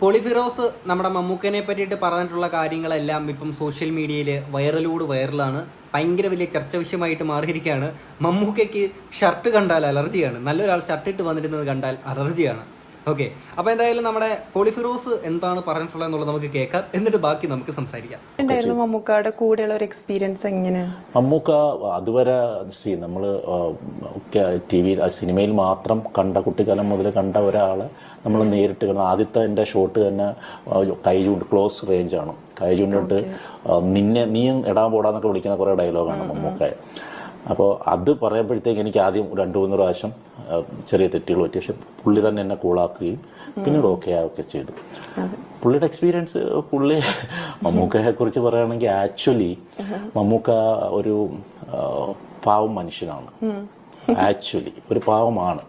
പൊളിഫിറോസ് നമ്മുടെ മമ്മൂക്കനെ പറ്റിയിട്ട് പറഞ്ഞിട്ടുള്ള കാര്യങ്ങളെല്ലാം ഇപ്പം സോഷ്യൽ മീഡിയയിൽ വൈറലോട് വൈറലാണ് ഭയങ്കര വലിയ ചർച്ച വിഷയമായിട്ട് മാറിയിരിക്കുകയാണ്. മമ്മൂക്കയ്ക്ക് ഷർട്ട് കണ്ടാൽ അലർജിയാണ്. നല്ലൊരാൾ ഷർട്ട് ഇട്ട് വന്നിരുന്നത് കണ്ടാൽ അലർജിയാണ്. ഓക്കെ അപ്പോൾ എന്തായാലും നമ്മുടെ പോളിഫിറോസ് എന്താണ് പറഞ്ഞിട്ടുള്ളത് എന്നുള്ളത് നമുക്ക് കേൾക്കാം. എന്നിട്ട് ബാക്കി നമുക്ക് സംസാരിക്കാം. എന്തായിരുന്നു മമ്മൂക്കാടെ കൂടെയുള്ള ഒരു എക്സ്പീരിയൻസ് എങ്ങനെ? മമ്മൂക്ക അതുവരെ സി നമ്മൾ ടി വി സിനിമയിൽ മാത്രം കണ്ട കുട്ടിക്കാലം മുതൽ കണ്ട ഒരാളെ നമ്മൾ നേരിട്ട് കണ്ട ആദ്യത്തെ എന്റെ ഷോട്ട് തന്നെ കൈ ചൂണ്ട് ക്ലോസ് റേഞ്ചാണ് കൈ ചൂണ്ടിട്ട് നിന്നെ നീ ഇടാൻ പോടാന്നൊക്കെ വിളിക്കുന്ന കുറേ ഡയലോഗാണ് മമ്മൂക്ക അപ്പോൾ അത് പറയുമ്പോഴത്തേക്ക് എനിക്ക് ആദ്യം രണ്ട് മൂന്ന് പ്രാവശ്യം ചെറിയ തെറ്റുകൾ പറ്റി. പക്ഷെ പുള്ളി തന്നെ എന്നെ കൂളാക്കുകയും പിന്നീട് ഓക്കെ ആവുകയൊക്കെ ചെയ്തു. പുള്ളിയുടെ എക്സ്പീരിയൻസ് പുള്ളി മമ്മൂക്കയെ കുറിച്ച് പറയുകയാണെങ്കിൽ ആക്ച്വലി മമ്മൂക്ക ഒരു പാവം മനുഷ്യനാണ്. ആക്ച്വലി ഒരു പാവമാണ്.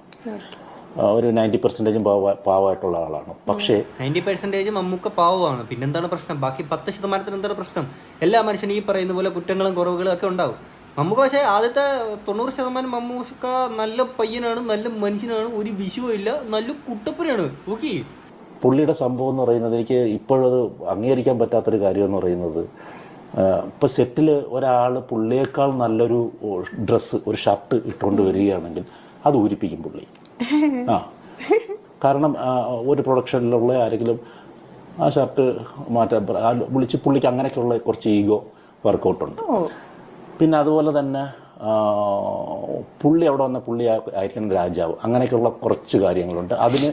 ഒരു നയന്റി പെർസെന്റേജും പാവ പാവമായിട്ടുള്ള ആളാണ്. പക്ഷേ നയന്റി പെർസെന്റേജ് മമ്മൂക്ക പാവമാണ്. പിന്നെന്താണ് പ്രശ്നം? ബാക്കി പത്ത് ശതമാനത്തിന് എന്താണ് പ്രശ്നം? എല്ലാ മനുഷ്യനും ഈ പറയുന്ന പോലെ കുറ്റങ്ങളും കുറവുകളും ഒക്കെ ഉണ്ടാവും. മമ്മൂക്ക പക്ഷേ ആദ്യത്തെ തൊണ്ണൂറ് ശതമാനം മമ്മൂക്ക നല്ല പയ്യനാണ് നല്ല മനുഷ്യനാണ് ഒരു വിഷുവും ഇല്ല നല്ല കുട്ടപ്പനാണ് ഓക്കെ പുള്ളിയുടെ സംഭവം എന്ന് പറയുന്നത് എനിക്ക് ഇപ്പോഴത് അംഗീകരിക്കാൻ പറ്റാത്തൊരു കാര്യം എന്ന് പറയുന്നത് ഇപ്പം സെറ്റിൽ ഒരാൾ പുള്ളിയേക്കാൾ നല്ലൊരു ഡ്രസ്സ് ഒരു ഷർട്ട് ഇട്ടുകൊണ്ട് വരികയാണെങ്കിൽ അത് ഊരിപ്പിക്കും പുള്ളി. ആ. കാരണം ഒരു പ്രൊഡക്ഷനിലുള്ള ആരെങ്കിലും ആ ഷർട്ട് മാറ്റാൻ വിളിച്ച് പുള്ളിക്ക് അങ്ങനെയൊക്കെയുള്ള കുറച്ച് ഈഗോ വർക്കൗട്ടുണ്ട്. പിന്നെ അതുപോലെ തന്നെ പുള്ളി അവിടെ വന്ന പുള്ളി ആയിരിക്കണം രാജാവ്. അങ്ങനെയൊക്കെയുള്ള കുറച്ച് കാര്യങ്ങളുണ്ട്. അതിന്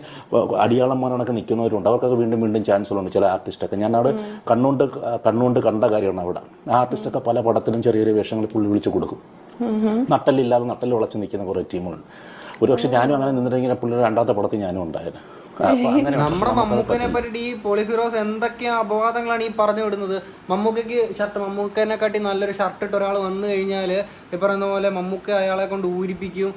അടിയാളന്മാരൊക്കെ നിൽക്കുന്നവരുണ്ട്. അവർക്കൊക്കെ വീണ്ടും വീണ്ടും ചാൻസുകളുണ്ട്. ചില ആർട്ടിസ്റ്റൊക്കെ. ഞാൻ അവിടെ കണ്ണുകൊണ്ട് കണ്ണുകൊണ്ട് കണ്ട കാര്യമാണ് അവിടെ. ആ ആർട്ടിസ്റ്റൊക്കെ പല പടത്തിലും ചെറിയ ചെറിയ വേഷങ്ങൾ പുള്ളി വിളിച്ചു കൊടുക്കും. നട്ടലില്ലാതെ നട്ടൽ ഉളച്ച് നിൽക്കുന്ന കുറേ ടീമുകളുണ്ട്. ഒരുപക്ഷെ ഞാനും അങ്ങനെ നിന്നിട്ടെങ്കിൽ പുള്ളിയുടെ രണ്ടാമത്തെ പടത്തിൽ ഞാനും ഉണ്ടായിരുന്നു നമ്മുടെ മമ്മൂക്കനെ പറ്റി. ഈ പോളിഫിറോസ് എന്തൊക്കെയാ അപവാദങ്ങളാണ് ഈ പറഞ്ഞു വിടുന്നത്? മമ്മൂക്കയ്ക്ക് ഷർട്ട് മമ്മൂക്കനെ കാട്ടി നല്ലൊരു ഷർട്ട് ഇട്ട് ഒരാൾ വന്നു കഴിഞ്ഞാൽ ഈ പറയുന്ന പോലെ മമ്മൂക്ക അയാളെ കൊണ്ട് ഊരിപ്പിക്കും.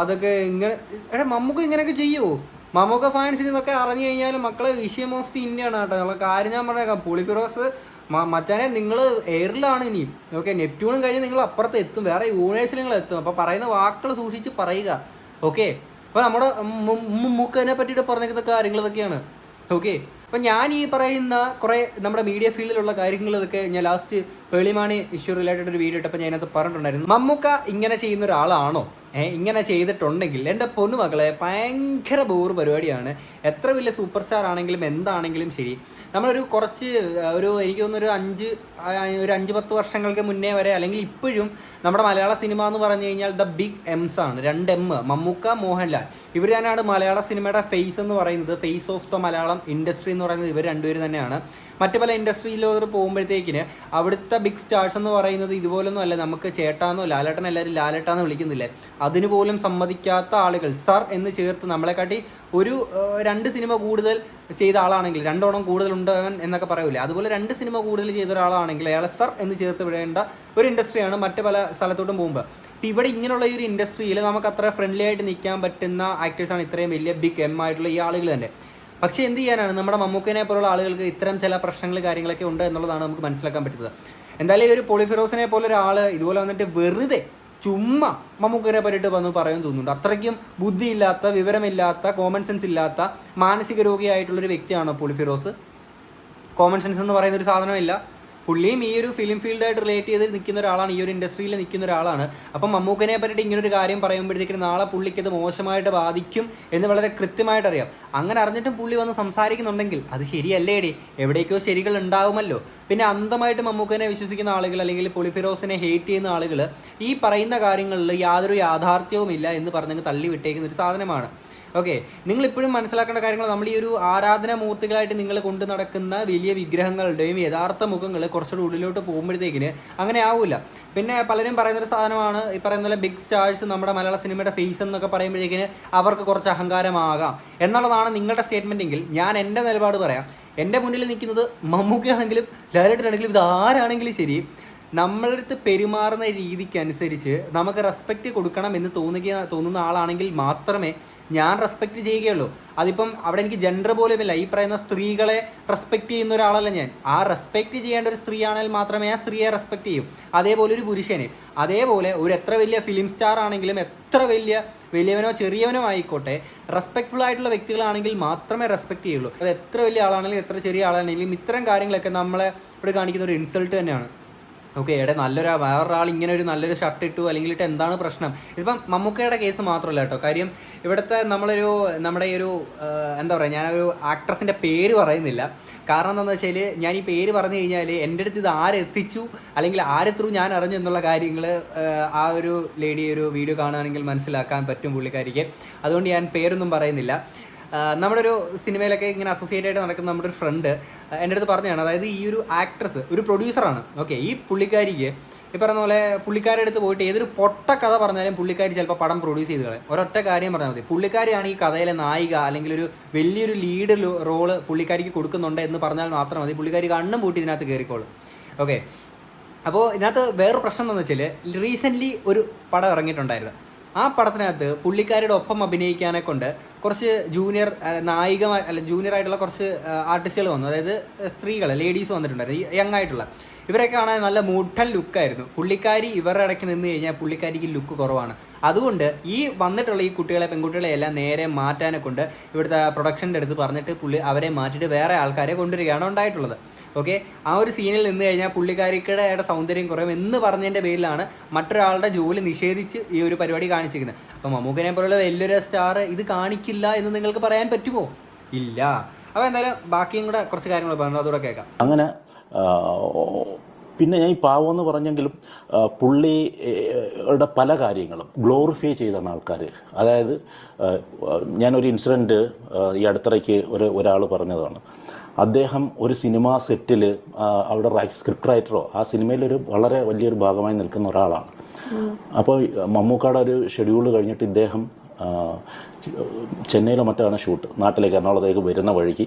അതൊക്കെ ഇങ്ങനെ എടാ മമ്മൂക്ക ഇങ്ങനെയൊക്കെ ചെയ്യുമോ മമ്മൂക്ക ഫാൻസിന് ഇതൊക്കെ അറിഞ്ഞു കഴിഞ്ഞാൽ മക്കളെ വിഷയം ഓഫ് ദി ഇന്ത്യ ആണ് കേട്ടോ നമ്മളെ കാര്യം ഞാൻ പറഞ്ഞേക്കാം. പോളിഫിറോസ് മച്ചാനെ നിങ്ങൾ എയറിലാണ് ഇനിയും ഓക്കെ നെപ്റ്റ്യൂണും കഴിഞ്ഞ് നിങ്ങൾ അപ്പുറത്ത് എത്തും. വേറെ യൂണിവേഴ്സിൽ നിങ്ങൾ എത്തും അപ്പോൾ പറയുന്ന വാക്കുകൾ സൂക്ഷിച്ച് പറയുക. ഓക്കെ? അപ്പോൾ നമ്മുടെ മൂക്കനെ പറ്റിയിട്ട് പറഞ്ഞിരിക്കുന്ന കാര്യങ്ങൾ ഇതൊക്കെയാണ്. ഓക്കെ അപ്പം ഞാൻ ഈ പറയുന്ന കുറേ നമ്മുടെ മീഡിയ ഫീൽഡിലുള്ള കാര്യങ്ങൾ ഇതൊക്കെ ഞാൻ ലാസ്റ്റ് പേളിമാണി ഇഷ്യൂ റിലേറ്റഡ് ഒരു വീഡിയോ ഇട്ടപ്പോൾ ഞാൻ അതിനകത്ത് പറഞ്ഞിട്ടുണ്ടായിരുന്നു. മമ്മൂക്ക ഇങ്ങനെ ചെയ്യുന്ന ഒരാളാണോ? ഇങ്ങനെ ചെയ്തിട്ടുണ്ടെങ്കിൽ എന്റെ പൊന്നുമകളെ ഭയങ്കര ബോർ പരിപാടിയാണ് എത്ര വലിയ സൂപ്പർ സ്റ്റാർ ആണെങ്കിലും എന്താണെങ്കിലും ശരി. നമ്മളൊരു കുറച്ച് ഒരു എനിക്ക് തോന്നുന്നു ഒരു അഞ്ച് ഒരു അഞ്ച് പത്ത് വർഷങ്ങൾക്ക് മുന്നേ വരെ അല്ലെങ്കിൽ ഇപ്പോഴും നമ്മുടെ മലയാള സിനിമ എന്ന് പറഞ്ഞു കഴിഞ്ഞാൽ ദ ബിഗ് എംസ് ആണ്. രണ്ട് എം മമ്മൂക്ക മോഹൻലാൽ. ഇവർ തന്നെയാണ് മലയാള സിനിമയുടെ ഫേസ് എന്ന് പറയുന്നത്. Face of the Malayalam industry എന്ന് പറയുന്നത് ഇവർ രണ്ടുപേരും തന്നെയാണ്. മറ്റു പല ഇൻഡസ്ട്രിയിലോട്ട് പോകുമ്പോഴത്തേക്കിന് അവിടുത്തെ ബിഗ് സ്റ്റാർസ് എന്ന് പറയുന്നത് ഇതുപോലൊന്നും അല്ല. നമുക്ക് ചേട്ടാന്നോ ലാലേട്ടൻ എല്ലാവരും ലാലേട്ടാന്ന് വിളിക്കുന്നില്ലേ? അതിന് പോലും സമ്മതിക്കാത്ത ആളുകൾ. സർ എന്ന് ചേർത്ത് നമ്മളെ കാട്ടി ഒരു രണ്ട് സിനിമ കൂടുതൽ ചെയ്ത ആളാണെങ്കിൽ രണ്ടോണം കൂടുതൽ ഉണ്ടാകാൻ എന്നൊക്കെ പറയൂലേ? അതുപോലെ രണ്ട് സിനിമ കൂടുതൽ ചെയ്ത ഒരാളാണെങ്കിൽ അയാളെ സർ എന്ന് ചേർത്ത് വിടേണ്ട ഒരു ഇൻഡസ്ട്രിയാണ് മറ്റ് പല സ്ഥലത്തോട്ടും പോകുമ്പോൾ ഇപ്പം ഇവിടെ ഇങ്ങനെയുള്ള ഒരു ഇൻഡസ്ട്രിയിൽ നമുക്ക് അത്ര ഫ്രണ്ട്ലി ആയിട്ട് നിൽക്കാൻ പറ്റുന്ന ആക്ടേഴ്സാണ് ഇത്രയും വലിയ ബിഗ് എം ആയിട്ടുള്ള ഈ ആളുകൾ തന്നെ. പക്ഷേ എന്ത് ചെയ്യാനാണ്? നമ്മുടെ മമ്മൂക്കനെ പോലുള്ള ആളുകൾക്ക് ഇത്തരം ചില പ്രശ്നങ്ങൾ കാര്യങ്ങളൊക്കെ ഉണ്ട് എന്നുള്ളതാണ് നമുക്ക് മനസ്സിലാക്കാൻ പറ്റുന്നത്. എന്തായാലും ഈ ഒരു പൊളിഫിറോസിനെ പോലെ ഒരാൾ ഇതുപോലെ വന്നിട്ട് വെറുതെ ചുമ്മാ മമ്മൂക്കരെ പറ്റിയിട്ട് വന്ന് പറയാൻ തോന്നുന്നുണ്ട്. അത്രയ്ക്കും ബുദ്ധിയില്ലാത്ത വിവരമില്ലാത്ത കോമൺ സെൻസ് ഇല്ലാത്ത മാനസിക രോഗിയായിട്ടുള്ളൊരു വ്യക്തിയാണ് പൊളിഫിറോസ്? കോമൺ സെൻസ് എന്ന് പറയുന്ന ഒരു സാധനമില്ല. പുള്ളിയും ഈ ഒരു ഫിലിം ഫീൽഡായിട്ട് റിലേറ്റ് ചെയ്ത് നിൽക്കുന്ന ഒരാളാണ് ഈ ഒരു ഇൻഡസ്ട്രിയിൽ നിൽക്കുന്ന ഒരാളാണ്. അപ്പം മമ്മൂക്കനെ പറ്റിയിട്ട് ഇങ്ങനെ ഒരു കാര്യം പറയുമ്പോഴത്തേക്കും നാളെ പുള്ളിക്ക് അത് മോശമായിട്ട് ബാധിക്കും എന്ന് വളരെ കൃത്യമായിട്ട് അറിയാം. അങ്ങനെ അറിഞ്ഞിട്ടും പുള്ളി വന്ന് സംസാരിക്കുന്നുണ്ടെങ്കിൽ അത് ശരിയല്ലേടി? എവിടേക്കോ ശരികൾ ഉണ്ടാവുമല്ലോ. പിന്നെ അന്ധമായിട്ട് മമ്മൂക്കനെ വിശ്വസിക്കുന്ന ആളുകൾ അല്ലെങ്കിൽ പൊളിഫിറോസിനെ ഹേറ്റ് ചെയ്യുന്ന ആളുകൾ ഈ പറയുന്ന കാര്യങ്ങളിൽ യാതൊരു യാഥാർത്ഥ്യവുമില്ല എന്ന് പറഞ്ഞങ്ങ് തള്ളി വിട്ടേക്കുന്ന ഒരു സാധനമാണ്. ഓക്കെ നിങ്ങൾ ഇപ്പോഴും മനസ്സിലാക്കേണ്ട കാര്യങ്ങൾ നമ്മൾ ഈ ഒരു ആരാധന മൂർത്തികളായിട്ട് നിങ്ങൾ കൊണ്ടു നടക്കുന്ന വലിയ വിഗ്രഹങ്ങളുടെയും യഥാർത്ഥ മുഖങ്ങൾ കുറച്ചുകൂടി ഉള്ളിലോട്ട് പോകുമ്പോഴത്തേക്കിന് അങ്ങനെ ആവില്ല പിന്നെ പലരും പറയുന്നൊരു സാധനമാണ് ഈ പറയുന്ന ബിഗ് സ്റ്റാഴ്സ് നമ്മുടെ മലയാള സിനിമയുടെ ഫേസ് എന്നൊക്കെ പറയുമ്പോഴത്തേക്കിന് അവർക്ക് കുറച്ച് അഹങ്കാരമാകാം. എന്നുള്ളതാണ് നിങ്ങളുടെ സ്റ്റേറ്റ്മെന്റെങ്കിൽ ഞാൻ എന്റെ നിലപാട് പറയാം. എന്റെ മുന്നിൽ നിൽക്കുന്നത് മമ്മൂക്കയാണെങ്കിലും ലാലിട്ടാണെങ്കിലും ഇത് ആരാണെങ്കിലും ശരി നമ്മളടുത്ത് പെരുമാറുന്ന രീതിക്ക് അനുസരിച്ച് നമുക്ക് റെസ്പെക്റ്റ് കൊടുക്കണം എന്ന് തോന്നുക തോന്നുന്ന ആളാണെങ്കിൽ മാത്രമേ ഞാൻ റെസ്പെക്റ്റ് ചെയ്യുകയുള്ളൂ. അതിപ്പം അവിടെ എനിക്ക് ജെൻഡർ പോലും ഇല്ല. ഈ പറയുന്ന സ്ത്രീകളെ റെസ്പെക്റ്റ് ചെയ്യുന്ന ഒരാളല്ല ഞാൻ. ആ റെസ്പെക്റ്റ് ചെയ്യേണ്ട ഒരു സ്ത്രീ ആണെങ്കിൽ മാത്രമേ ആ സ്ത്രീയെ റെസ്പെക്റ്റ് ചെയ്യൂ. അതേപോലെ ഒരു പുരുഷനെ. അതേപോലെ ഒരു എത്ര വലിയ ഫിലിം സ്റ്റാർ ആണെങ്കിലും എത്ര വലിയ വലിയവനോ ചെറിയവനോ ആയിക്കോട്ടെ റെസ്പെക്ട്ഫുൾ ആയിട്ടുള്ള വ്യക്തികളാണെങ്കിൽ മാത്രമേ റെസ്പെക്ട് ചെയ്യുള്ളൂ. അത് എത്ര വലിയ ആളാണെങ്കിലും എത്ര ചെറിയ ആളാണെങ്കിലും ഇത്തരം കാര്യങ്ങളൊക്കെ നമ്മളെ ഇവിടെ കാണിക്കുന്ന ഒരു ഇൻസൾട്ട് തന്നെയാണ്. ഓക്കെ എടെ നല്ലൊരു വേറൊരാൾ ഇങ്ങനെ ഒരു നല്ലൊരു ഷർട്ട് ഇട്ടു അല്ലെങ്കിൽ ഇട്ട് എന്താണ് പ്രശ്നം? ഇതിപ്പം മമ്മൂക്കയുടെ കേസ് മാത്രമല്ല കേട്ടോ. കാര്യം ഇവിടുത്തെ നമ്മളൊരു നമ്മുടെ ഈ ഒരു എന്താ പറയുക ഞാനൊരു ആക്ട്രസിന്റെ പേര് പറയുന്നില്ല. കാരണം എന്താണെന്ന് വെച്ചാൽ ഞാൻ ഈ പേര് പറഞ്ഞു കഴിഞ്ഞാൽ എന്റെ അടുത്ത് ഇത് ആരെത്തിച്ചു അല്ലെങ്കിൽ ആരെ ത്രൂ ഞാൻ അറിഞ്ഞു എന്നുള്ള കാര്യങ്ങൾ ആ ഒരു ലേഡി ഒരു വീഡിയോ കാണുകയാണെങ്കിൽ മനസ്സിലാക്കാൻ പറ്റും പുള്ളിക്കാരിക്ക്. അതുകൊണ്ട് ഞാൻ പേരൊന്നും പറയുന്നില്ല. നമ്മുടെ ഒരു സിനിമയിലൊക്കെ ഇങ്ങനെ അസോസിയേറ്റ് ആയിട്ട് നടക്കുന്ന നമ്മുടെ ഒരു ഫ്രണ്ട് എന്റെ അടുത്ത് പറഞ്ഞതാണ് അതായത് ഈ ഒരു ആക്ട്രസ് ഒരു പ്രൊഡ്യൂസറാണ് ഓക്കെ ഈ പുള്ളിക്കാരിക്ക് ഈ പറഞ്ഞ പോലെ പുള്ളിക്കാരുടെ അടുത്ത് പോയിട്ട് ഏതൊരു പൊട്ട കഥ പറഞ്ഞാലും പുള്ളിക്കാരി ചിലപ്പോൾ പടം പ്രൊഡ്യൂസ് ചെയ്ത് കളയും. ഒരൊറ്റ കാര്യം പറഞ്ഞാൽ മതി. പുള്ളിക്കാരിയാണ് ഈ കഥയിലെ നായിക അല്ലെങ്കിൽ ഒരു വലിയൊരു ലീഡ് റോൾ പുള്ളിക്കാരിക്ക് കൊടുക്കുന്നുണ്ട് എന്ന് പറഞ്ഞാൽ മാത്രം മതി. പുള്ളിക്കാരി കണ്ണും പൂട്ടി ഇതിനകത്ത് കയറിക്കോളും ഓക്കെ അപ്പോൾ ഇതിനകത്ത് വേറൊരു പ്രശ്നം എന്താണെന്ന് വെച്ചാൽ റീസെന്റ്ലി ഒരു പടം ഇറങ്ങിയിട്ടുണ്ടായിരുന്നു. ആ പടത്തിനകത്ത് പുള്ളിക്കാരുടെ ഒപ്പം അഭിനയിക്കാനെ കൊണ്ട് കുറച്ച് ജൂനിയർ നായിക അല്ല ജൂനിയർ ആയിട്ടുള്ള കുറച്ച് ആർട്ടിസ്റ്റുകൾ വന്നു. അതായത് സ്ത്രീകൾ ലേഡീസ് വന്നിട്ടുണ്ടായിരുന്നു. യങ് ആയിട്ടുള്ള. ഇവരൊക്കെ കാണാൻ നല്ല മുട്ടൻ ലുക്കായിരുന്നു പുള്ളിക്കാരി ഇവരുടെ ഇടയ്ക്ക് നിന്ന് കഴിഞ്ഞാൽ പുള്ളിക്കാരിക്ക് ലുക്ക് കുറവാണ്. അതുകൊണ്ട് ഈ വന്നിട്ടുള്ള ഈ കുട്ടികളെ പെൺകുട്ടികളെ എല്ലാം നേരെ മാറ്റാനെ കൊണ്ട് ഇവിടുത്തെ പ്രൊഡക്ഷന്റെ അടുത്ത് പറഞ്ഞിട്ട് പുള്ളി അവരെ മാറ്റിയിട്ട് വേറെ ആൾക്കാരെ കൊണ്ടുവരികയാണ് ഉണ്ടായിട്ടുള്ളത്. ഓക്കെ ആ ഒരു സീനിൽ നിന്ന് കഴിഞ്ഞാൽ പുള്ളിക്കാരിക്കടയുടെ സൗന്ദര്യം കുറയും എന്ന് പറഞ്ഞതിന്റെ പേരിലാണ് മറ്റൊരാളുടെ ജോലി നിഷേധിച്ച് ഈ ഒരു പരിപാടി കാണിച്ചിരിക്കുന്നത്. അപ്പോൾ മമ്മൂക്കനെ പോലുള്ള വലിയൊരു സ്റ്റാർ ഇത് കാണിക്കില്ല എന്ന് നിങ്ങൾക്ക് പറയാൻ പറ്റുമോ? ഇല്ല. അപ്പോൾ എന്തായാലും ബാക്കിയും കൂടെ കുറച്ച് കാര്യങ്ങൾ പറഞ്ഞു അതുകൂടെ കേൾക്കാം. അങ്ങനെ പിന്നെ ഞാൻ ഈ പാവം എന്ന് പറഞ്ഞെങ്കിലും പുള്ളിയുടെ പല കാര്യങ്ങളും ഗ്ലോറിഫൈ ചെയ്താണ് ആൾക്കാർ അതായത് ഞാനൊരു ഇൻസിഡന്റ് ഈ അടുത്തിടയ്ക്ക് ഒരു ഒരാൾ പറഞ്ഞതാണ്. അദ്ദേഹം ഒരു സിനിമാ സെറ്റിൽ അവിടെ സ്ക്രിപ്റ്റ് റൈറ്ററോ ആ സിനിമയിലൊരു വളരെ വലിയൊരു ഭാഗമായി നിൽക്കുന്ന ഒരാളാണ്. അപ്പോൾ മമ്മൂക്കാടെ ഒരു ഷെഡ്യൂൾ കഴിഞ്ഞിട്ട് ഇദ്ദേഹം ചെന്നൈയിലോ മറ്റാണ് ഷൂട്ട്. നാട്ടിലേക്ക് എറണാകുളത്തേക്ക് വരുന്ന വഴിക്ക്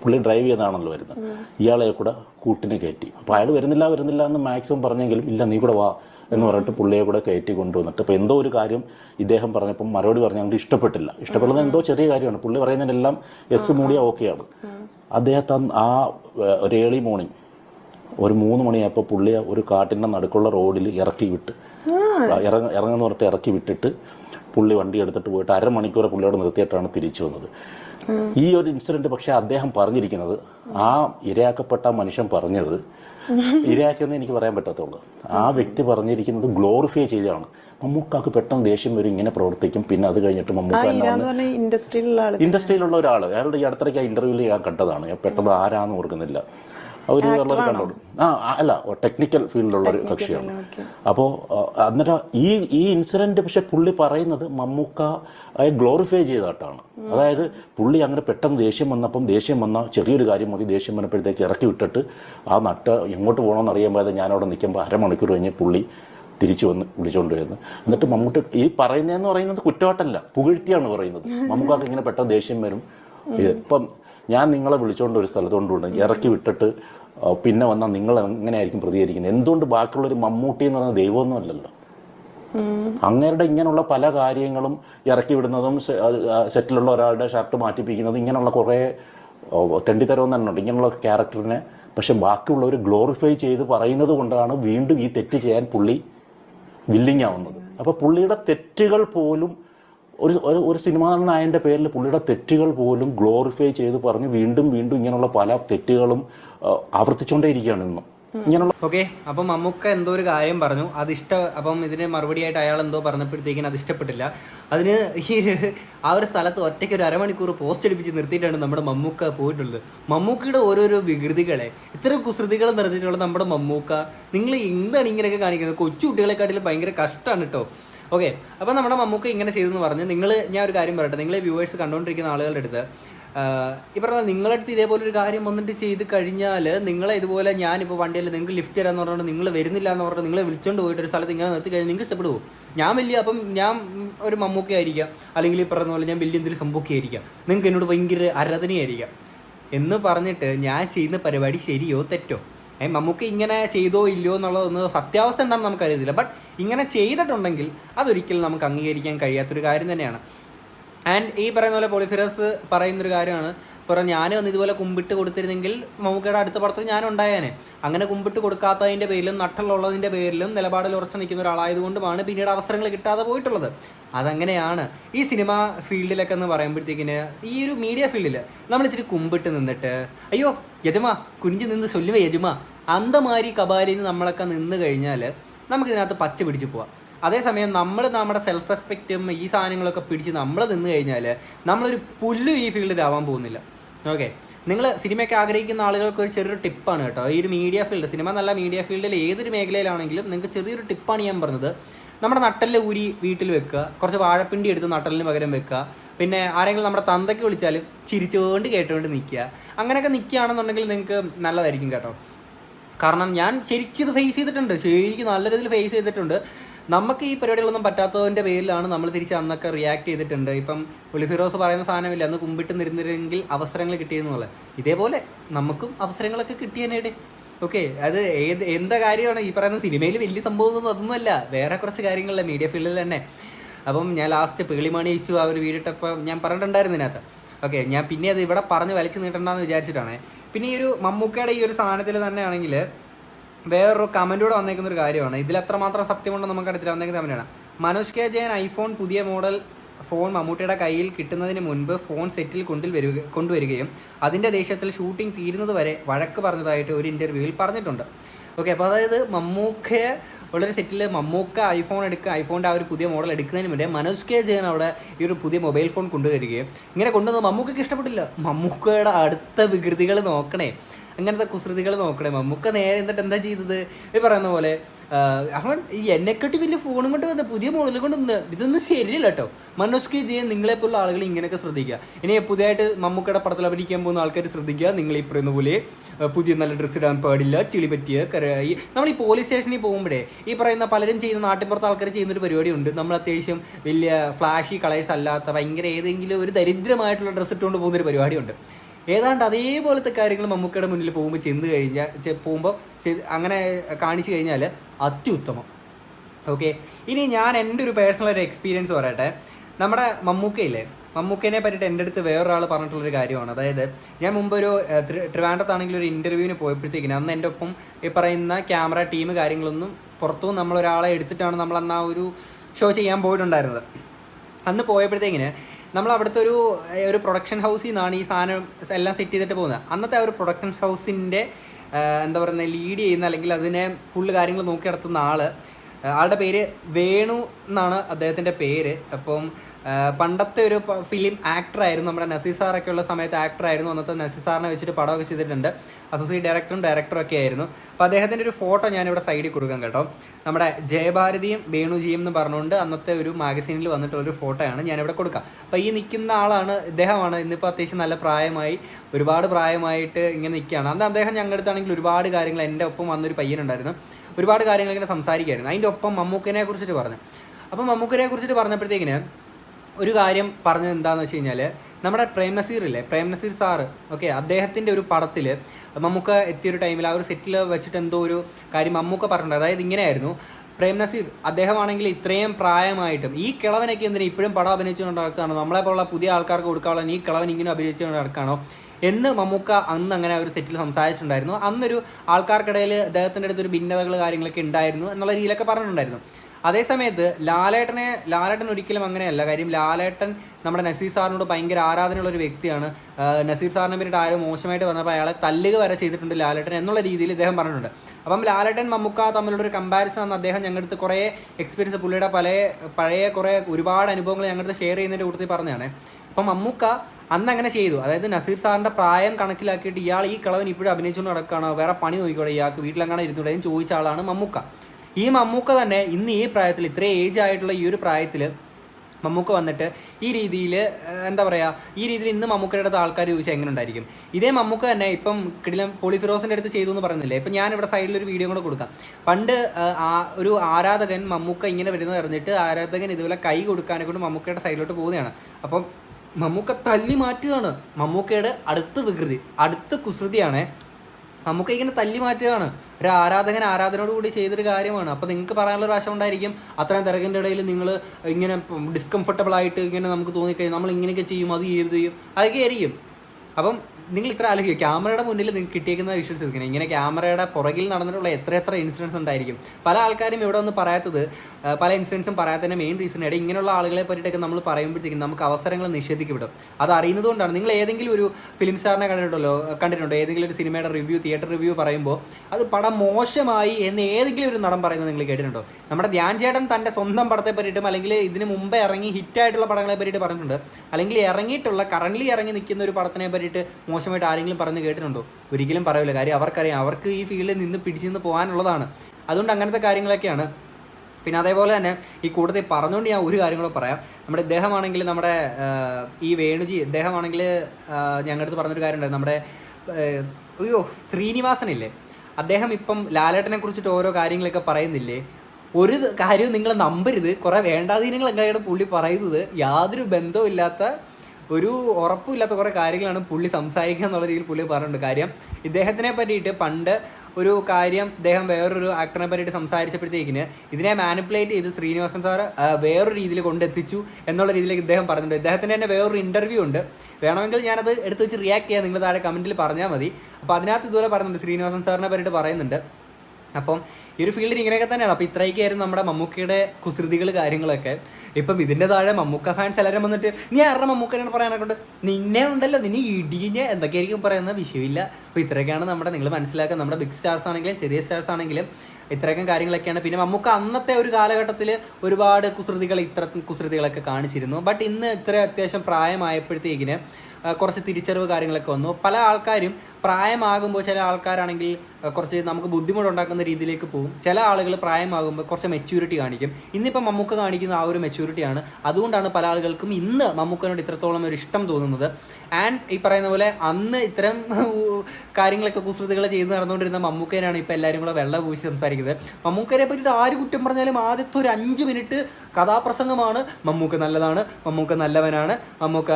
പുള്ളി ഡ്രൈവ് ചെയ്താണല്ലോ വരുന്നത്. ഇയാളെ കൂടെ കൂട്ടിന് കയറ്റി. അപ്പോൾ അയാൾ വരുന്നില്ല വരുന്നില്ല എന്ന് മാക്സിമം പറഞ്ഞെങ്കിലും ഇല്ല നീ കൂടെ വാ. എന്ന് പറഞ്ഞിട്ട് പുള്ളിയെ കൂടെ കയറ്റി കൊണ്ടുവന്നിട്ട്. അപ്പോൾ എന്തോ ഒരു കാര്യം ഇദ്ദേഹം പറഞ്ഞപ്പം മറുപടി പറഞ്ഞ ഞങ്ങൾക്ക് ഇഷ്ടപ്പെട്ടില്ല. ഇഷ്ടപ്പെടുന്നത് എന്തോ ചെറിയ കാര്യമാണ്. പുള്ളി പറയുന്നതിനെല്ലാം എസ് മൂടിയ ഓക്കെയാണ് അദ്ദേഹത്തെ അന്ന് ആ ഒരു ഏളി മോർണിംഗ് ഒരു മൂന്ന് മണിയായപ്പോൾ പുള്ളിയെ ഒരു കാട്ടിന്റെ നടുക്കുള്ള റോഡിൽ ഇറക്കി വിട്ട്. ഇറങ്ങ ഇറങ്ങുന്ന പറഞ്ഞിട്ട് ഇറക്കി വിട്ടിട്ട് പുള്ളി വണ്ടി എടുത്തിട്ട് പോയിട്ട് അരമണിക്കൂർ പുള്ളിയോട് നിർത്തിയിട്ടാണ് തിരിച്ചു വന്നത്. ഈ ഒരു ഇൻസിഡന്റ് പക്ഷേ അദ്ദേഹം പറഞ്ഞിരിക്കുന്നത് ആ ഇരയാക്കപ്പെട്ട മനുഷ്യൻ പറഞ്ഞത് ഇരയാക്കിയെന്ന് എനിക്ക് പറയാൻ പറ്റത്തുള്ളൂ. ആ വ്യക്തി പറഞ്ഞിരിക്കുന്നത് ഗ്ലോറിഫൈ ചെയ്തതാണ് മമ്മൂക്കാക്ക് പെട്ടെന്ന് ദേഷ്യം വരും ഇങ്ങനെ പ്രവർത്തിക്കും. പിന്നെ അത് കഴിഞ്ഞിട്ട് മമ്മൂക്ക ഇൻഡസ്ട്രിയിലുള്ള ഒരാൾ അയാളുടെ ഈ അടുത്തിടയ്ക്ക് ആ ഇന്റർവ്യൂവിൽ ഞാൻ കണ്ടതാണ്. പെട്ടെന്ന് ആരാന്ന് ഓർക്കുന്നില്ല. ഒരു വേറൊരു കണ്ടോളൂ ആ അല്ല ടെക്നിക്കൽ ഫീൽഡിലുള്ള ഒരു കക്ഷിയാണ്. അപ്പോൾ എന്നിട്ട് ഈ ഈ ഇൻസിഡന്റ് പക്ഷെ പുള്ളി പറയുന്നത് മമ്മൂക്ക ഗ്ലോറിഫൈ ചെയ്തതായിട്ടാണ് അതായത് പുള്ളി അങ്ങനെ പെട്ടെന്ന് ദേഷ്യം വന്നപ്പം ദേഷ്യം വന്ന ചെറിയൊരു കാര്യം മതി ദേഷ്യം വന്നപ്പോഴത്തേക്ക് ഇറക്കി വിട്ടിട്ട് ആ നട്ട് എങ്ങോട്ട് പോകണമെന്ന് അറിയാൻ പോയത് ഞാൻ അവിടെ നിൽക്കുമ്പോൾ അരമണിക്കൂർ കഴിഞ്ഞ് പുള്ളി തിരിച്ചു വന്ന് വിളിച്ചുകൊണ്ട് വരുന്നു എന്നിട്ട് മമ്മൂട്ടി ഈ പറയുന്നതെന്ന് പറയുന്നത് കുറ്റവാട്ടല്ല പുകഴ്ത്തിയാണ് പറയുന്നത്. മമ്മൂക്കാക്ക് ഇങ്ങനെ പെട്ടെന്ന് ദേഷ്യം വരും. ഇത് ഇപ്പം ഞാൻ നിങ്ങളെ വിളിച്ചുകൊണ്ട് ഒരു സ്ഥലത്തോണ്ടുണ്ട് ഇറക്കി വിട്ടിട്ട് പിന്നെ വന്നാൽ നിങ്ങൾ എങ്ങനെയായിരിക്കും പ്രതികരിക്കുന്നത്? എന്തുകൊണ്ട് ബാക്കിയുള്ളൊരു മമ്മൂട്ടി എന്ന് പറയുന്ന ദൈവമൊന്നും അല്ലല്ലോ. അങ്ങേരുടെ ഇങ്ങനെയുള്ള പല കാര്യങ്ങളും ഇറക്കി വിടുന്നതും സെറ്റിലുള്ള ഒരാളുടെ ഷർട്ട് മാറ്റിപ്പിക്കുന്നതും ഇങ്ങനെയുള്ള കുറേ തെണ്ടിത്തരവും തെണ്ടിത്തരം തന്നെ ഉണ്ട് ഇങ്ങനെയുള്ള ക്യാരക്ടറിനെ. പക്ഷെ ബാക്കിയുള്ളവർ ഗ്ലോറിഫൈ ചെയ്ത് പറയുന്നത് കൊണ്ടാണ് വീണ്ടും ഈ തെറ്റ് ചെയ്യാൻ പുള്ളി വില്ലിങ് ആവുന്നത്. അപ്പോൾ പുള്ളിയുടെ തെറ്റുകൾ പോലും ഒരു ഒരു ഒരു സിനിമാ നായന്റെ പേരിൽ പുള്ളിയുടെ തെറ്റുകൾ പോലും ഗ്ലോറിഫൈ ചെയ്ത് പറഞ്ഞ് വീണ്ടും വീണ്ടും ഇങ്ങനെയുള്ള പല തെറ്റുകളും ആവർത്തിച്ചുകൊണ്ടേ ആവർത്തിച്ചുകൊണ്ടേയിരിക്കുകയാണ് ഇന്നും. ഇങ്ങനെയുള്ള ഓക്കെ അപ്പം മമ്മൂക്ക എന്തോ ഒരു കാര്യം പറഞ്ഞു. അത് ഇഷ്ട അപ്പം ഇതിന് മറുപടിയായിട്ട് അയാൾ എന്തോ പറഞ്ഞപ്പോഴത്തേക്കിന് അത് ഇഷ്ടപ്പെട്ടില്ല അതിന് ഈ ആ ഒരു സ്ഥലത്ത് ഒറ്റയ്ക്ക് ഒരു അരമണിക്കൂർ പോസ്റ്റ് അടിപ്പിച്ച് നിർത്തിയിട്ടാണ് നമ്മുടെ മമ്മൂക്ക പോയിട്ടുള്ളത്. മമ്മൂക്കയുടെ ഓരോരോ വികൃതികളെ ഇത്തരം കുസൃതികൾ നിറഞ്ഞിട്ടുള്ള നമ്മുടെ മമ്മൂക്ക നിങ്ങൾ എന്താണ് ഇങ്ങനെയൊക്കെ കാണിക്കുന്നത്? കൊച്ചു കുട്ടികളെക്കാട്ടിലും ഭയങ്കര കഷ്ടമാണ് കേട്ടോ ഓക്കെ അപ്പോൾ നമ്മുടെ മമ്മൂക്ക് ഇങ്ങനെ ചെയ്തെന്ന് പറഞ്ഞ് നിങ്ങൾ ഞാൻ ഒരു കാര്യം പറയട്ടെ നിങ്ങൾ വ്യൂവേഴ്സ് കണ്ടുകൊണ്ടിരിക്കുന്ന ആളുകളുടെ അടുത്ത് ഈ പറഞ്ഞാൽ നിങ്ങളുടെ അടുത്ത് ഇതേപോലെ ഒരു കാര്യം വന്നിട്ട് ചെയ്ത് കഴിഞ്ഞാൽ നിങ്ങളെ ഇതുപോലെ ഞാനിപ്പോൾ വണ്ടിയിൽ നിങ്ങൾക്ക് ലിഫ്റ്റ് തരാമെന്ന് പറഞ്ഞിട്ട് നിങ്ങൾ വരുന്നില്ല എന്ന് പറഞ്ഞിട്ട് നിങ്ങളെ വിളിച്ചുകൊണ്ട് പോയിട്ട് ഒരു സ്ഥലത്ത് ഇങ്ങനെ നിർത്തി കഴിഞ്ഞാൽ നിങ്ങൾക്ക് ഇഷ്ടപ്പെടുമോ ഞാൻ വലിയ അപ്പം ഞാൻ ഒരു മമ്മൂക്ക ആയിരിക്കാം അല്ലെങ്കിൽ ഈ പറഞ്ഞ പോലെ ഞാൻ വലിയ എന്തെങ്കിലും സംഭവിക്കായിരിക്കാം നിങ്ങൾക്ക് എന്നോട് ഭയങ്കര ആരാധനയായിരിക്കാം. എന്ന് പറഞ്ഞിട്ട് ഞാൻ ചെയ്യുന്ന പരിപാടി ശരിയോ തെറ്റോ? മമ്മൂക്ക ഇങ്ങനെ ചെയ്തോ ഇല്ലയോ എന്നുള്ളതൊന്ന് സത്യാവസ്ഥ എന്താണെന്ന് നമുക്കറിയത്തില്ല. ബട്ട് ഇങ്ങനെ ചെയ്തിട്ടുണ്ടെങ്കിൽ അതൊരിക്കലും നമുക്ക് അംഗീകരിക്കാൻ കഴിയാത്തൊരു കാര്യം തന്നെയാണ്. ആൻഡ് ഈ പറയുന്ന പോലെ പോളിഫിറസ് പറയുന്നൊരു കാര്യമാണ്. ഇപ്പോൾ ഞാൻ വന്ന് ഇതുപോലെ കുമ്പിട്ട് കൊടുത്തിരുന്നെങ്കിൽ മമ്മൂക്കയുടെ അടുത്ത പടത്തിൽ ഞാൻ ഉണ്ടായേനെ. അങ്ങനെ കുമ്പിട്ട് കൊടുക്കാത്തതിന്റെ പേരിലും നട്ടലുള്ളതിന്റെ പേരിലും നിലപാടിൽ ഉറച്ചു നിൽക്കുന്ന ഒരാളായതുകൊണ്ടുമാണ് പിന്നീട് അവസരങ്ങൾ കിട്ടാതെ പോയിട്ടുള്ളത്. അതങ്ങനെയാണ് ഈ സിനിമ ഫീൽഡിലൊക്കെ എന്ന് പറയുമ്പോഴത്തേക്കിന് ഈ ഒരു മീഡിയ ഫീൽഡിൽ നമ്മൾ ഇച്ചിരി കുമ്പിട്ട് നിന്നിട്ട് അയ്യോ യജമാ കുനിഞ്ഞ് നിന്ന് ചൊല്ലുവേ യജമാ. അന്തമാരി കബാലിന്ന് നമ്മളൊക്കെ നിന്ന് കഴിഞ്ഞാൽ നമുക്കിതിനകത്ത് പച്ച പിടിച്ച് പോവാം. അതേസമയം നമ്മൾ നമ്മുടെ സെൽഫ് റെസ്പെക്റ്റും ഈ സാധനങ്ങളൊക്കെ പിടിച്ച് നമ്മൾ നിന്ന് കഴിഞ്ഞാൽ നമ്മളൊരു പുല്ലും ഈ ഫീൽഡിലാവാൻ പോകുന്നില്ല. ഓക്കെ നിങ്ങൾ സിനിമയൊക്കെ ആഗ്രഹിക്കുന്ന ആളുകൾക്ക് ഒരു ചെറിയൊരു ടിപ്പാണ് കേട്ടോ. ഈ ഒരു മീഡിയ ഫീൽഡ് സിനിമ നല്ല മീഡിയ ഫീൽഡിൽ ഏതൊരു മേഖലയിലാണെങ്കിലും നിങ്ങൾക്ക് ചെറിയൊരു ടിപ്പാണ് ഞാൻ പറഞ്ഞത്. നമ്മുടെ നട്ടലിൽ ഊരി വീട്ടിൽ വെക്കുക കുറച്ച് വാഴപ്പിണ്ടി എടുത്ത് നട്ടലിന് പകരം വെക്കുക പിന്നെ ആരെങ്കിലും നമ്മുടെ തന്തയ്ക്ക് വിളിച്ചാലും ചിരിച്ചുകൊണ്ട് കേട്ടുകൊണ്ട് നിൽക്കുക അങ്ങനെയൊക്കെ നിൽക്കുകയാണെന്നുണ്ടെങ്കിൽ നിങ്ങൾക്ക് നല്ലതായിരിക്കും കേട്ടോ. കാരണം ഞാൻ ശരിക്കും ഇത് ഫേസ് ചെയ്തിട്ടുണ്ട്. ശരിക്കും നല്ല രീതിയിൽ ഫേസ് ചെയ്തിട്ടുണ്ട്. നമുക്ക് ഈ പരിപാടികളൊന്നും പറ്റാത്തതിന്റെ പേരിലാണ് നമ്മൾ തിരിച്ച് അന്നൊക്കെ റിയാക്ട് ചെയ്തിട്ടുണ്ട്. ഇപ്പം ഒലിഫിറോസ് പറയുന്ന സാധനമില്ല. അന്ന് കുമ്പിട്ട് നിരുന്നിരുന്നെങ്കിൽ അവസരങ്ങൾ കിട്ടിയെന്നുള്ള ഇതേപോലെ നമുക്കും അവസരങ്ങളൊക്കെ കിട്ടിയതിനിടെ ഓക്കെ അത് ഏത് എന്താ കാര്യമാണ്? ഈ പറയുന്ന സിനിമയിൽ വലിയ സംഭവമൊന്നും അതൊന്നുമല്ല. വേറെ കുറച്ച് കാര്യങ്ങളല്ല മീഡിയ ഫീൽഡിൽ തന്നെ. അപ്പം ഞാൻ ലാസ്റ്റ് പേളിമണി ഇഷ്യൂ ആ ഒരു വീടിട്ടപ്പോൾ ഞാൻ പറഞ്ഞിട്ടുണ്ടായിരുന്നു ഇതിനകത്ത്. ഓക്കെ ഞാൻ പിന്നെ അത് ഇവിടെ പറഞ്ഞ് വലിച്ചു നീട്ടണ്ടെന്ന് വിചാരിച്ചിട്ടാണ്. പിന്നെ ഈ ഒരു മമ്മൂക്കയുടെ ഈ ഒരു സാധനത്തിൽ തന്നെയാണെങ്കിൽ വേറൊരു കമന്റൂടെ വന്നേക്കുന്ന ഒരു കാര്യമാണ്. ഇതിൽ എത്രമാത്രം നമുക്ക് അടുത്തില്ല വന്നേക്കുന്ന കമന്റാണ് മനോജ് കെ ജയൻ ഐഫോൺ പുതിയ മോഡൽ ഫോൺ മമ്മൂട്ടിയുടെ കയ്യിൽ കിട്ടുന്നതിന് മുൻപ് ഫോൺ സെറ്റിൽ കൊണ്ടിൽ വരിക കൊണ്ടുവരികയും അതിന്റെ ദേഷ്യത്തിൽ ഷൂട്ടിംഗ് തീരുന്നത് വരെ വഴക്ക് പറഞ്ഞതായിട്ട് ഒരു ഇന്റർവ്യൂവിൽ പറഞ്ഞിട്ടുണ്ട്. ഓക്കെ അപ്പോൾ അതായത് മമ്മൂക്കയെ ഉള്ളൊരു സെറ്റിൽ മമ്മൂക്ക ഐഫോൺ എടുക്കുക ഐഫോണിന്റെ ആ ഒരു പുതിയ മോഡൽ എടുക്കുന്നതിന് മുന്നേ മനോജ് കെ ജയൻ അവിടെ ഈ ഒരു പുതിയ മൊബൈൽ ഫോൺ കൊണ്ടുവരികയും ഇങ്ങനെ കൊണ്ടുവന്ന് മമ്മൂക്കയ്ക്ക് ഇഷ്ടപ്പെട്ടില്ല. മമ്മൂക്കയുടെ അടുത്ത വികൃതികൾ നോക്കണേ. അങ്ങനത്തെ കുസൃതികൾ നോക്കണേ. മമ്മൂക്ക നേരെ എന്നിട്ട് എന്താ ചെയ്തത്? ഈ പറയുന്ന പോലെ അവൻ ഈ എന്നെക്കാട്ടി വലിയ ഫോണും കൊണ്ട് വന്ന പുതിയ മോഡൽ കൊണ്ട് വന്ന് ഇതൊന്നും ശരിയല്ല കേട്ടോ മനോസ്കി ചെയ്യാൻ നിങ്ങളെപ്പോലുള്ള ആളുകൾ ഇങ്ങനെയൊക്കെ ശ്രദ്ധിക്കുക. ഇനി പുതിയതായിട്ട് മമ്മൂക്കയുടെ പടത്തിൽ അഭിനയിക്കാൻ പോകുന്ന ആൾക്കാർ ശ്രദ്ധിക്കുക. നിങ്ങൾ ഈ പറയുന്ന പോലെ പുതിയ നല്ല ഡ്രസ്സ് ഇടാൻ പാടില്ല ചിളി പറ്റിയ ഈ നമ്മൾ ഈ പോലീസ് സ്റ്റേഷനിൽ പോകുമ്പോഴേ ഈ പറയുന്ന പലരും ചെയ്യുന്ന നാട്ടിൻപുറത്ത് ആൾക്കാർ ചെയ്യുന്ന ഒരു പരിപാടിയുണ്ട്. നമ്മൾ അത്യാവശ്യം വലിയ ഫ്ലാഷി കളേഴ്സ് അല്ലാത്ത ഭയങ്കര ഏതെങ്കിലും ഒരു ദരിദ്രമായിട്ടുള്ള ഡ്രസ്സ് ഇട്ടുകൊണ്ട് പോകുന്ന ഒരു പരിപാടിയുണ്ട്. ഏതാണ്ട് അതേപോലത്തെ കാര്യങ്ങൾ മമ്മൂക്കയുടെ മുന്നിൽ പോകുമ്പോൾ ചെന്ന് കഴിഞ്ഞാൽ പോകുമ്പോൾ അങ്ങനെ കാണിച്ചു കഴിഞ്ഞാൽ അത്യുത്തമം. ഓക്കെ ഇനി ഞാൻ എന്റെ ഒരു പേഴ്സണൽ ഒരു എക്സ്പീരിയൻസ് പറയട്ടെ. നമ്മുടെ മമ്മൂക്കയില്ലേ? മമ്മൂക്കനെ പറ്റിയിട്ട് എന്റെ അടുത്ത് വേറൊരാൾ പറഞ്ഞിട്ടുള്ളൊരു കാര്യമാണ്. അതായത് ഞാൻ മുമ്പ് ഒരു ട്രിവാൻഡ്രത്താണെങ്കിൽ ഒരു ഇന്റർവ്യൂവിന് പോയപ്പോഴത്തേക്കിന് അന്ന് എന്റെ ഒപ്പം ഈ പറയുന്ന ക്യാമറ ടീം കാര്യങ്ങളൊന്നും പുറത്തുനിന്ന് നമ്മളൊരാളെ എടുത്തിട്ടാണ് നമ്മൾ അന്ന് ഒരു ഷോ ചെയ്യാൻ പോയിട്ടുണ്ടായിരുന്നത്. അന്ന് പോയപ്പോഴത്തേക്കിന് നമ്മൾ അവിടുത്തെ ഒരു ഒരു പ്രൊഡക്ഷൻ ഹൗസിൽ നിന്നാണ് ഈ സാധനം എല്ലാം സെറ്റ് ചെയ്തിട്ട് പോകുന്നത്. അന്നത്തെ ആ ഒരു പ്രൊഡക്ഷൻ ഹൗസിന്റെ എന്താ പറയുന്നത് ലീഡ് ചെയ്യുന്ന അല്ലെങ്കിൽ അതിനെ ഫുള്ള് കാര്യങ്ങൾ നോക്കി നടത്തുന്ന ഏഹ്, ആളുടെ പേര് വേണു എന്നാണ് അദ്ദേഹത്തിന്റെ പേര്. അപ്പം പണ്ടത്തെ ഒരു ഫിലിം ആക്ടറായിരുന്നു നമ്മുടെ നസീർ സാറൊക്കെ ഉള്ള സമയത്ത് ആക്ടറായിരുന്നു അന്നത്തെ നസീർ സാറിനെ വെച്ചിട്ട് പടമൊക്കെ ചെയ്തിട്ടുണ്ട്. അസോസിയേറ്റ് ഡയറക്ടറും ഡയറക്ടറും ഒക്കെ ആയിരുന്നു. അപ്പോൾ അദ്ദേഹത്തിന്റെ ഒരു ഫോട്ടോ ഞാനിവിടെ സൈഡിൽ കൊടുക്കാം കേട്ടോ. നമ്മുടെ ജയഭാരതിയും വേണുജിയും എന്ന് പറഞ്ഞുകൊണ്ട് അന്നത്തെ ഒരു മാഗസീനിൽ വന്നിട്ടുള്ളൊരു ഫോട്ടോയാണ് ഞാനിവിടെ കൊടുക്കാം. അപ്പോൾ ഈ നിൽക്കുന്ന ആളാണ് ഇദ്ദേഹമാണ് ഇന്നിപ്പോൾ അത്യാവശ്യം നല്ല പ്രായമായി ഒരുപാട് പ്രായമായിട്ട് ഇങ്ങനെ നിൽക്കുകയാണ്. അന്ന് അദ്ദേഹം ഞങ്ങളുടെ അടുത്താണെങ്കിൽ ഒരുപാട് കാര്യങ്ങൾ എന്റെ ഒപ്പം വന്നൊരു പയ്യനുണ്ടായിരുന്നു. ഒരുപാട് കാര്യങ്ങൾ ഇങ്ങനെ സംസാരിക്കുമായിരുന്നു അതിന്റെ ഒപ്പം മമ്മൂക്കനെ കുറിച്ചിട്ട് പറഞ്ഞു. അപ്പം മമ്മൂക്കനെ കുറിച്ചിട്ട് പറഞ്ഞപ്പോഴത്തേക്കിന് ഒരു കാര്യം പറഞ്ഞത് എന്താണെന്ന് വെച്ച് കഴിഞ്ഞാൽ നമ്മുടെ പ്രേം നസീർ ഇല്ലേ? പ്രേം നസീർ സാറ് ഓക്കെ അദ്ദേഹത്തിന്റെ ഒരു പടത്തിൽ മമ്മൂക്ക എത്തിയൊരു ടൈമിൽ ആ ഒരു സെറ്റിൽ വെച്ചിട്ട് എന്തോ ഒരു കാര്യം മമ്മൂക്ക പറഞ്ഞിട്ടുണ്ട്. അതായത് ഇങ്ങനെയായിരുന്നു. പ്രേംനസീർ അദ്ദേഹമാണെങ്കിൽ ഇത്രയും പ്രായമായിട്ടും ഈ കിളവനൊക്കെ എന്തിനാ ഇപ്പോഴും പടം അഭിനയിച്ചുകൊണ്ട് നടക്കുകയാണോ നമ്മളെ പോലുള്ള പുതിയ ആൾക്കാർക്ക് കൊടുക്കാനുള്ള ഈ കിളവൻ ഇങ്ങനെ അഭിനയിച്ചുകൊണ്ട് നടക്കുകയാണോ എന്ന് മമ്മൂക്ക അന്ന് അങ്ങനെ ഒരു സെറ്റിൽ സംസാരിച്ചിട്ടുണ്ടായിരുന്നു. അന്നൊരു ആൾക്കാർക്കിടയിൽ അദ്ദേഹത്തിന്റെ അടുത്ത് ഒരു ഭിന്നതകൾ കാര്യങ്ങളൊക്കെ ഉണ്ടായിരുന്നു എന്നുള്ള രീതിയിലൊക്കെ പറഞ്ഞിട്ടുണ്ടായിരുന്നു. അതേസമയത്ത് ലാലേട്ടനെ ലാലേട്ടൻ ഒരിക്കലും അങ്ങനെയല്ല. കാര്യം ലാലേട്ടൻ നമ്മുടെ നസീർ സാറിനോട് ഭയങ്കര ആരാധനയുള്ള ഒരു വ്യക്തിയാണ്. നസീർ സാറിനെ പറ്റിയിട്ട് ആരും മോശമായിട്ട് വന്നപ്പോൾ അയാളെ തല്ലുക വരെ ചെയ്തിട്ടുണ്ട് ലാലേട്ടൻ എന്നുള്ള രീതിയിൽ ഇദ്ദേഹം പറഞ്ഞിട്ടുണ്ട്. അപ്പം ലാലേട്ടൻ മമ്മുക്ക തമ്മിലുള്ള ഒരു കമ്പാരിസൺ ആണ് അദ്ദേഹം ഞങ്ങളുടെ കുറേ എക്സ്പീരിയൻസ് പുള്ളിയുടെ പല പഴയ കുറേ ഒരുപാട് അനുഭവങ്ങൾ ഞങ്ങളുടെ ഷെയർ ചെയ്യുന്നതിന്റെ കൂട്ടത്തിൽ പറഞ്ഞതാണ്. അപ്പം മമ്മൂക്ക അന്ന് അങ്ങനെ ചെയ്തു. അതായത് നസീർ സാറിന്റെ പ്രായം കണക്കിലാക്കിയിട്ട് ഇയാൾ ഈ കളവൻ ഇപ്പോഴും അഭിനയിച്ചുകൊണ്ട് നടക്കുകയാണോ. വേറെ പണി നോക്കിക്കോടെ ഇയാൾക്ക് വീട്ടിലെങ്ങനെ ഇരുന്നൂടെ എന്ന് ചോദിച്ച ആളാണ് മമ്മൂക്ക. ഈ മമ്മൂക്ക തന്നെ ഇന്ന് ഈ പ്രായത്തിൽ ഇത്രയും ഏജ് ആയിട്ടുള്ള ഈ ഒരു പ്രായത്തിൽ മമ്മൂക്ക വന്നിട്ട് ഈ രീതിയിൽ എന്താ പറയുക ഈ രീതിയിൽ ഇന്ന് മമ്മൂക്കയുടെ അടുത്ത് ആൾക്കാർ ചോദിച്ചാൽ എങ്ങനെ ഉണ്ടായിരിക്കും? ഇതേ മമ്മൂക്ക തന്നെ ഇപ്പം കിടിലം പോളിഫിറോസിന്റെ അടുത്ത് ചെയ്തു എന്ന് പറയുന്നില്ലേ ഇപ്പം ഞാൻ ഇവിടെ സൈഡിൽ ഒരു വീഡിയോ കൂടെ കൊടുക്കാം. പണ്ട് ഒരു ആരാധകൻ മമ്മൂക്ക ഇങ്ങനെ വരുന്നത് അറിഞ്ഞിട്ട് ആരാധകൻ ഇതുപോലെ കൈ കൊടുക്കാനെ കൊണ്ട് മമ്മൂക്കയുടെ സൈഡിലോട്ട് പോവുകയാണ് അപ്പം മമ്മൂക്ക തല്ലി മാറ്റുകയാണ്. മമ്മൂക്കയുടെ അടുത്ത വികൃതി അടുത്ത കുസൃതിയാണ് മമ്മൂക്ക ഇങ്ങനെ തല്ലി മാറ്റുകയാണ്. ഒരു ആരാധകൻ ആരാധനയോട് കൂടി ചെയ്തൊരു കാര്യമാണ്. അപ്പോൾ നിങ്ങൾക്ക് പറയാനുള്ള ഒരു ആശം ഉണ്ടായിരിക്കും. അത്രയും തിരക്കിന്റെ ഇടയിൽ നിങ്ങൾ ഇങ്ങനെ ഡിസ്കംഫർട്ടബിൾ ആയിട്ട് ഇങ്ങനെ നമുക്ക് തോന്നിക്കഴിഞ്ഞാൽ നമ്മൾ ഇങ്ങനെയൊക്കെ ചെയ്യും അത് ചെയ്യും. അതൊക്കെ ആയിരിക്കും. അപ്പം നിങ്ങൾ ഇത്ര ആലോചിക്കുക. ക്യാമറയുടെ മുന്നിൽ നിങ്ങൾക്ക് കിട്ടിയേക്കുന്ന വിഷ്വൽസ് എടുക്കണം ഇങ്ങനെ ക്യാമറയുടെ പുറകിൽ നടന്നിട്ടുള്ള എത്ര എത്ര ഇൻസിഡൻസ് ഉണ്ടായിരിക്കും. പല ആൾക്കാരും ഇവിടെ ഒന്ന് പറയാത്തത് പല ഇൻസിഡൻസും പറയാത്തതിന്റെ മെയിൻ റീസൺ ഇടയിൽ ഇങ്ങനെയുള്ള ആളുകളെ പറ്റിയിട്ടൊക്കെ നമ്മൾ പറയുമ്പോഴത്തേക്കും നമുക്ക് അവസരങ്ങൾ നിഷേധിക്കപ്പെടും. അത് അറിയുന്നതുകൊണ്ടാണ്. നിങ്ങൾ ഏതെങ്കിലും ഒരു ഫിലിം സ്റ്റാറിനെ കണ്ടിട്ടുണ്ടല്ലോ കണ്ടിട്ടുണ്ടോ? ഏതെങ്കിലും ഒരു സിനിമയുടെ റിവ്യൂ തിയേറ്റർ റിവ്യൂ പറയുമ്പോൾ അത് പടം മോശമായി എന്ന് ഏതെങ്കിലും ഒരു നടൻ പറയുന്നത് നിങ്ങൾ കേട്ടിട്ടുണ്ടോ? നമ്മുടെ ധ്യാൻ ചേട്ടൻ തന്റെ സ്വന്തം പടത്തെ പറ്റിയിട്ടും അല്ലെങ്കിൽ ഇതിന് മുമ്പേ ഇറങ്ങി ഹിറ്റായിട്ടുള്ള പടങ്ങളെ പറ്റിയിട്ട് പറഞ്ഞിട്ടുണ്ട്. അല്ലെങ്കിൽ ഇറങ്ങിയിട്ടുള്ള കറന്റ്ലി ഇറങ്ങി നിൽക്കുന്ന ഒരു പടത്തിനെ പറ്റിയിട്ട് മോശമായിട്ട് ആരെങ്കിലും പറഞ്ഞ് കേട്ടിട്ടുണ്ടോ? ഒരിക്കലും പറയില്ല കാര്യം അവർക്കറിയാം. അവർക്ക് ഈ ഫീൽഡിൽ നിന്ന് പിടിച്ചു നിന്ന് പോകാനുള്ളതാണ്. അതുകൊണ്ട് അങ്ങനത്തെ കാര്യങ്ങളൊക്കെയാണ്. പിന്നെ അതേപോലെ തന്നെ ഈ കൂട്ടത്തിൽ പറഞ്ഞുകൊണ്ട് ഞാൻ ഒരു കാര്യം കൂടെ പറയാം. നമ്മുടെ ഇദ്ദേഹമാണെങ്കിൽ നമ്മുടെ ഈ വേണുജി ഇദ്ദേഹമാണെങ്കിൽ ഞങ്ങളുടെ അടുത്ത് പറഞ്ഞൊരു കാര്യം ഉണ്ടായിരുന്നു നമ്മുടെ അയ്യോ ശ്രീനിവാസനില്ലേ? അദ്ദേഹം ഇപ്പം ലാലേട്ടനെ കുറിച്ചിട്ട് ഓരോ കാര്യങ്ങളൊക്കെ പറയുന്നില്ലേ? ഒരു കാര്യവും നിങ്ങൾ നമ്പരുത്. കുറേ വേണ്ടാധീനങ്ങളൊക്കെയാണ് പുള്ളി പറയുന്നത്? യാതൊരു ബന്ധവും ഇല്ലാത്ത ഒരു ഉറപ്പില്ലാത്ത കുറേ കാര്യങ്ങളാണ് പുള്ളി സംസാരിക്കുക എന്നുള്ള രീതിയിൽ പുള്ളി പറഞ്ഞിട്ടുണ്ട്. കാര്യം ഇദ്ദേഹത്തിനെ പറ്റിയിട്ട് പണ്ട് ഒരു കാര്യം ഇദ്ദേഹം വേറൊരു ആക്ടറിനെ പറ്റിയിട്ട് സംസാരിച്ചപ്പോഴത്തേക്കിന് ഇതിനെ മാനിപ്പുലേറ്റ് ചെയ്ത് ശ്രീനിവാസൻ സാർ വേറൊരു രീതിയിൽ കൊണ്ടെത്തിച്ചു എന്നുള്ള രീതിയിലേക്ക് ഇദ്ദേഹം പറഞ്ഞിട്ടുണ്ട്. ഇദ്ദേഹത്തിന്റെ തന്നെ വേറൊരു ഇന്റർവ്യൂ ഉണ്ട്. വേണമെങ്കിൽ ഞാനത് എടുത്ത് വെച്ച് റിയാക്ട് ചെയ്യാം. നിങ്ങൾ താഴെ കമന്റിൽ പറഞ്ഞാൽ മതി. അപ്പോൾ അതിനകത്ത് ഇതുപോലെ പറയുന്നുണ്ട് ശ്രീനിവാസൻ സാറിനെ പറ്റിയിട്ട് പറയുന്നുണ്ട്. അപ്പം ഈ ഒരു ഫീൽഡിൽ ഇങ്ങനെയൊക്കെ തന്നെയാണ്. അപ്പോൾ ഇത്രയൊക്കെയായിരുന്നു നമ്മുടെ മമ്മൂക്കയുടെ കുസൃതികൾ കാര്യങ്ങളൊക്കെ. ഇപ്പം ഇതിന്റെ താഴെ മമ്മൂക്ക ഫാൻസ് എല്ലാവരും വന്നിട്ട് നീ ആരുടെ മമ്മൂക്കനാണ് പറയാനൊക്കെ നിന്നെ ഉണ്ടല്ലോ നിന്നെ ഇടിഞ്ഞ് എന്തൊക്കെയായിരിക്കും പറയുന്ന വിഷയമില്ല. അപ്പോൾ ഇത്രയൊക്കെയാണ് നമ്മുടെ നിങ്ങൾ മനസ്സിലാക്കുക നമ്മുടെ ബിഗ് സ്റ്റാർസ് ആണെങ്കിലും ചെറിയ സ്റ്റാർസ് ആണെങ്കിലും ഇത്രയൊക്കെ കാര്യങ്ങളൊക്കെയാണ്. പിന്നെ മമ്മൂക്ക അന്നത്തെ ഒരു കാലഘട്ടത്തിൽ ഒരുപാട് കുസൃതികൾ ഇത്ര കുസൃതികളൊക്കെ കാണിച്ചിരുന്നു. ബട്ട് ഇന്ന് ഇത്ര അത്യാവശ്യം പ്രായമായപ്പോഴത്തേക്കിന് കുറച്ച് തിരിച്ചറിവ് കാര്യങ്ങളൊക്കെ വന്നു. പല ആൾക്കാരും പ്രായമാകുമ്പോൾ ചില ആൾക്കാരാണെങ്കിൽ കുറച്ച് നമുക്ക് ബുദ്ധിമുട്ടുണ്ടാക്കുന്ന രീതിയിലേക്ക് പോകും. ചില ആളുകൾ പ്രായമാകുമ്പോൾ കുറച്ച് മെച്യൂരിറ്റി കാണിക്കും. ഇന്നിപ്പോൾ മമ്മൂക്ക കാണിക്കുന്ന ആ ഒരു മെച്യൂരിറ്റിയാണ് അതുകൊണ്ടാണ് പല ആളുകൾക്കും ഇന്ന് മമ്മൂക്കനോട് ഇത്രത്തോളം ഒരു ഇഷ്ടം തോന്നുന്നത്. ആൻഡ് ഈ പറയുന്ന പോലെ അന്ന് ഇത്തരം കാര്യങ്ങളൊക്കെ കുസൃതികൾ ചെയ്ത് നടന്നുകൊണ്ടിരുന്ന മമ്മൂക്കനാണ് ഇപ്പോൾ എല്ലാവരും കൂടെ വെള്ള പൂശി സംസാരിക്കുന്നത്. മമ്മൂക്കനെ പറ്റിയിട്ട് ആര് കുറ്റം പറഞ്ഞാലും ആദ്യത്തെ ഒരു അഞ്ച് മിനിറ്റ് കഥാപ്രസംഗമാണ്. മമ്മൂക്ക നല്ലതാണ് മമ്മൂക്ക നല്ലവനാണ് മമ്മൂക്ക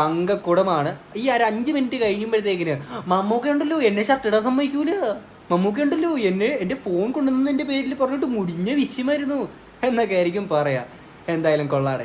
തങ്കക്കുടമാണ്. ഈ ഒരു അഞ്ച് മിനിറ്റ് കഴിയുമ്പോഴത്തേക്കിന് മമ്മൂക്ക ഉണ്ടല്ലോ എന്നെ ഷർട്ട് ഇടാൻ സമ്മതിക്കൂല. മമ്മൂക്ക ഉണ്ടല്ലോ എന്നെ എന്റെ ഫോൺ കൊണ്ടുവന്നതിന്റെ പേരിൽ പറഞ്ഞിട്ട് മുടിഞ്ഞ വിഷയമായിരുന്നു എന്നൊക്കെ ആയിരിക്കും പറയാ. എന്തായാലും കൊള്ളാടെ.